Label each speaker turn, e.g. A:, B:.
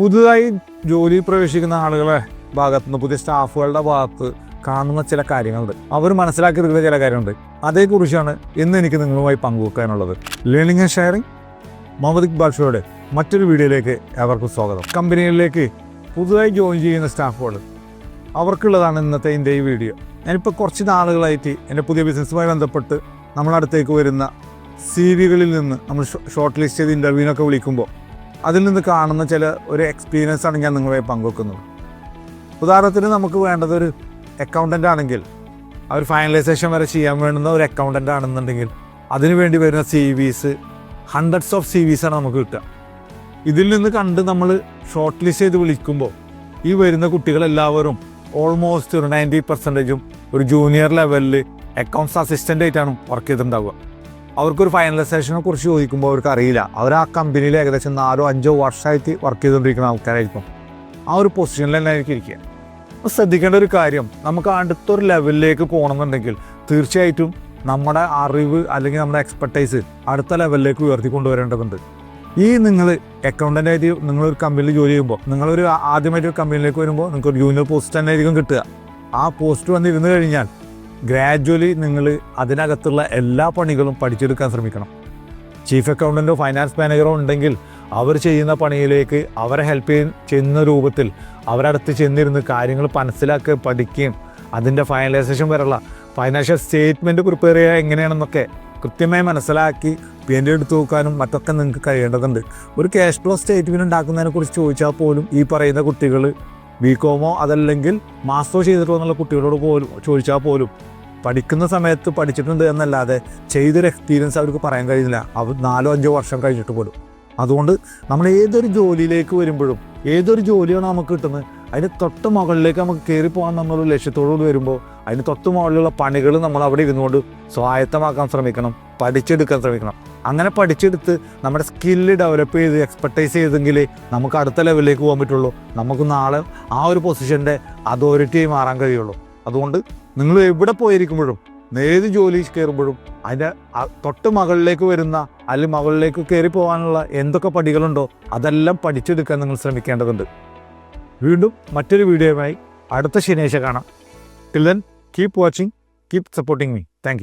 A: പുതുതായി ജോലി പ്രവേശിക്കുന്ന ആളുകളെ ഭാഗത്തു നിന്ന് പുതിയ സ്റ്റാഫുകളുടെ ഭാഗത്ത് കാണുന്ന ചില കാര്യങ്ങളുണ്ട്. അവർ മനസ്സിലാക്കിയെടുക്കുന്ന ചില കാര്യമുണ്ട് അതേക്കുറിച്ചാണ് ഇന്ന് എനിക്ക് നിങ്ങളുമായി പങ്കുവെക്കാനുള്ളത്. Learning and sharing Muhammad Iqbal ഷോയുടെ മറ്റൊരു വീഡിയോയിലേക്ക് ഏവർക്കും സ്വാഗതം. കമ്പനികളിലേക്ക് പുതുതായി ജോയിൻ ചെയ്യുന്ന സ്റ്റാഫുകൾ അവർക്കുള്ളതാണ് ഇന്നത്തെ എന്റെ ഈ വീഡിയോ. ഞാനിപ്പോൾ കുറച്ച് നാളുകളായിട്ട് എന്റെ പുതിയ ബിസിനസ്സുമായി ബന്ധപ്പെട്ട് നമ്മളടുത്തേക്ക് വരുന്ന സി വികളിൽ നിന്ന് നമ്മൾ ഷോർട്ട് ലിസ്റ്റ് ചെയ്ത് ഇന്റർവ്യൂവിനൊക്കെ വിളിക്കുമ്പോൾ അതിൽ നിന്ന് കാണുന്ന ചില ഒരു എക്സ്പീരിയൻസ് ഞാൻ നിങ്ങളുമായി പങ്കുവെക്കുന്നത്. ഉദാഹരണത്തിന് നമുക്ക് വേണ്ടത് ഒരു അക്കൗണ്ടന്റ് ആണെങ്കിൽ ആ ഒരു ഫൈനലൈസേഷൻ വരെ ചെയ്യാൻ വേണ്ടുന്ന ഒരു അക്കൗണ്ടന്റ് ആണെന്നുണ്ടെങ്കിൽ അതിനു വേണ്ടി വരുന്ന C Vs hundreds of C Vs ആണ് നമുക്ക് കിട്ടുക. ഇതിൽ നിന്ന് കണ്ട് നമ്മൾ ഷോർട്ട് ലിസ്റ്റ് ചെയ്ത് വിളിക്കുമ്പോൾ ഈ വരുന്ന കുട്ടികളെല്ലാവരും ഓൾമോസ്റ്റ് ഒരു നയന്റി പെർസെന്റേജും ഒരു ജൂനിയർ ലെവലിൽ അക്കൗണ്ട്സ് അസിസ്റ്റന്റ് ആയിട്ടാണ് വർക്ക് ചെയ്തിട്ടുണ്ടാവുക. അവർക്കൊരു ഫൈനലൈസേഷനെ കുറിച്ച് ചോദിക്കുമ്പോൾ അവർക്ക് അറിയില്ല അവർ ആ കമ്പനിയിൽ ഏകദേശം നാലോ അഞ്ചോ വർഷമായിട്ട് വർക്ക് ചെയ്തുകൊണ്ടിരിക്കുന്ന ആൾക്കാരായിരിക്കും. ആ ഒരു പൊസിഷനിൽ തന്നെ ആയിരിക്കും ഇരിക്കുക. അപ്പോൾ ശ്രദ്ധിക്കേണ്ട ഒരു കാര്യം നമുക്ക് അടുത്തൊരു ലെവലിലേക്ക് പോകണമെന്നുണ്ടെങ്കിൽ തീർച്ചയായിട്ടും നമ്മുടെ അറിവ് അല്ലെങ്കിൽ നമ്മുടെ എക്സ്പെർട്ടൈസ് അടുത്ത ലെവലിലേക്ക് ഉയർത്തിക്കൊണ്ടുവരേണ്ടതുണ്ട് ഈ നിങ്ങൾ അക്കൗണ്ടന്റ് ആയിട്ട് നിങ്ങളൊരു കമ്പനിയിൽ ജോലി ചെയ്യുമ്പോൾ നിങ്ങളൊരു ആദ്യമായിട്ട് ഒരു കമ്പനിയിലേക്ക് വരുമ്പോൾ നിങ്ങൾക്ക് ഒരു ജൂനിയർ പോസ്റ്റ് തന്നെ ആയിരിക്കും കിട്ടുക. ആ പോസ്റ്റ് വന്നിരുന്നു കഴിഞ്ഞാൽ ഗ്രാജ്വലി നിങ്ങൾ അതിനകത്തുള്ള എല്ലാ പണികളും പഠിച്ചെടുക്കാൻ ശ്രമിക്കണം. ചീഫ് അക്കൗണ്ടന്റോ ഫൈനാൻസ് മാനേജറോ ഉണ്ടെങ്കിൽ അവർ ചെയ്യുന്ന പണിയിലേക്ക് അവരെ ഹെൽപ്പ് ചെയ്യുന്ന രൂപത്തിൽ അവരടുത്ത് ചെന്നിരുന്ന് കാര്യങ്ങൾ മനസ്സിലാക്കുക പഠിക്കുകയും അതിന്റെ ഫൈനലൈസേഷൻ വരെയുള്ള ഫൈനാൻഷ്യൽ സ്റ്റേറ്റ്മെന്റ് പ്രിപ്പയർ ചെയ്യുക എങ്ങനെയാണെന്നൊക്കെ കൃത്യമായി മനസ്സിലാക്കി പി എന്റെ എടുത്ത് നോക്കാനും മറ്റൊക്കെ നിങ്ങൾക്ക് കഴിയേണ്ടതുണ്ട്. ഒരു ക്യാഷ് ഫ്ലോ സ്റ്റേറ്റ്മെന്റ് ഉണ്ടാക്കുന്നതിനെക്കുറിച്ച് ചോദിച്ചാൽ പോലും ഈ പറയുന്ന കുട്ടികൾ ബി കോമോ അതല്ലെങ്കിൽ മാസ്റ്റോ ചെയ്തിട്ടോ എന്നുള്ള കുട്ടികളോട് പോലും ചോദിച്ചാൽ പോലും പഠിക്കുന്ന സമയത്ത് പഠിച്ചിട്ടുണ്ട് എന്നല്ലാതെ ചെയ്തൊരു എക്സ്പീരിയൻസ് അവർക്ക് പറയാൻ കഴിയുന്നില്ല. അവർ നാലോ അഞ്ചോ വർഷം കഴിഞ്ഞിട്ട് പോലും. അതുകൊണ്ട് നമ്മൾ ഏതൊരു ജോലിയിലേക്ക് വരുമ്പോഴും ഏതൊരു ജോലിയാണ് നമുക്ക് കിട്ടുന്നത് അതിന് തൊട്ട് മുകളിലേക്ക് നമുക്ക് കയറി പോകാൻ നമ്മളൊരു ലക്ഷ്യത്തോടുകൂടി വരുമ്പോൾ അതിന് തൊട്ട് മുകളിലുള്ള പണികൾ നമ്മൾ അവിടെ ഇരുന്നുകൊണ്ട് സ്വായത്തമാക്കാൻ ശ്രമിക്കണം. പഠിച്ചെടുക്കാൻ ശ്രമിക്കണം. അങ്ങനെ പഠിച്ചെടുത്ത് നമ്മുടെ സ്കില്ല് ഡെവലപ്പ് ചെയ്ത് എക്സ്പെർട്ടൈസ് ചെയ്തെങ്കിൽ നമുക്ക് അടുത്ത ലെവലിലേക്ക് പോകാൻ പറ്റുള്ളൂ. നമുക്ക് നാളെ ആ ഒരു പൊസിഷന്റെ അതോറിറ്റിയായി മാറാൻ കഴിയുള്ളൂ. അതുകൊണ്ട് നിങ്ങൾ എവിടെ പോയിരിക്കുമ്പോഴും ഏത് ജോലി കയറുമ്പോഴും അതിന്റെ തൊട്ട് മകളിലേക്ക് വരുന്ന അല്ലെങ്കിൽ മകളിലേക്ക് കയറി പോകാനുള്ള എന്തൊക്കെ പടികളുണ്ടോ അതെല്ലാം പഠിച്ചെടുക്കാൻ നിങ്ങൾ ശ്രമിക്കേണ്ടതുണ്ട്. വീണ്ടും മറ്റൊരു വീഡിയോയുമായി അടുത്ത ശനിയാഴ്ച കാണാം. Till then keep watching keep supporting me thank